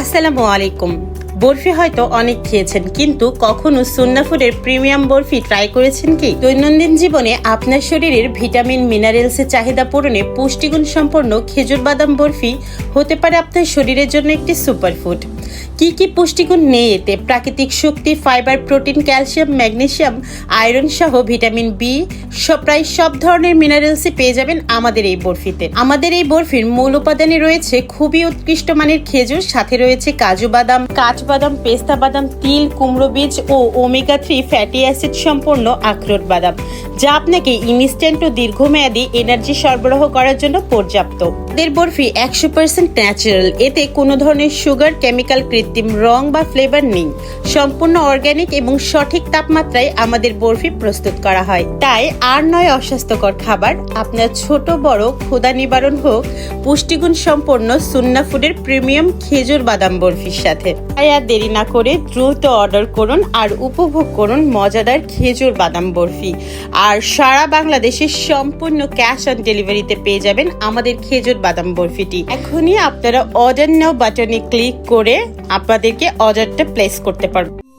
আসসালামু আলাইকুম। বরফি হয়তো অনেক খেয়েছেন, কিন্তু কখনো সুন্নাফুডের প্রিমিয়াম বরফি ট্রাই করেছেন কি? দৈনন্দিন জীবনে আপনার শরীরের ভিটামিন মিনারেলসের চাহিদা পূরণে পুষ্টিগুণ সম্পন্ন খেজুর বাদাম বরফি হতে পারে আপনার শরীরের জন্য একটি সুপারফুড কি কি পুষ্টিগুণ নেই এতে প্রাকৃতিক শক্তি, fibre, protein, calcium magnesium iron সহ ভিটামিন বি, সব প্রায় সব ধরনের মিনারেলসই পেয়ে যাবেন আমাদের এই বরফিতে। আমাদের এই বরফির মূল উপাদানে রয়েছে খুবই উৎকৃষ্ট মানের খেজুর, সাথে রয়েছে কাজু বাদাম কাঠবাদাম পেস্তা বাদাম, তিল, কুমড়ো বীজ ও ওমেগা থ্রি ফ্যাটি অ্যাসিড সম্পন্ন আখরোট বাদাম, যা আপনাকে ইনস্ট্যান্ট ও দীর্ঘমেয়াদী এনার্জি সরবরাহ করার জন্য পর্যাপ্ত। এদের বরফি একশো পার্সেন্ট ন্যাচারাল এতে কোনো ধরনের সুগার কেমিক্যাল কৃত্রিম রং বা ফ্লেভার নেই। সম্পূর্ণ অর্গ্যানিক এবং সঠিক তাপমাত্রায় আমাদের বরফি প্রস্তুত করা হয়। তাই আর নয় অস্বাস্থ্যকর খাবার, আপনার ছোট, বড় ক্ষুদা নিবারণ হোক, পুষ্টিগুণ সম্পন্ন সুন্না ফুডের প্রিমিয়াম খেজুর বাদাম বরফির সাথে। তাই আর দেরি না করে দ্রুত অর্ডার করুন আর উপভোগ করুন মজাদার খেজুর বাদাম বরফি। আর সারা বাংলাদেশে সম্পূর্ণ ক্যাশ অন ডেলিভারিতে পেয়ে যাবেন আমাদের খেজুর বাদাম বরফিটি। এখনই আপনারা অর্ডার নাও বাটনে ক্লিক করে আপনাদেরকে অর্ডারটা প্লেস করতে পারবেন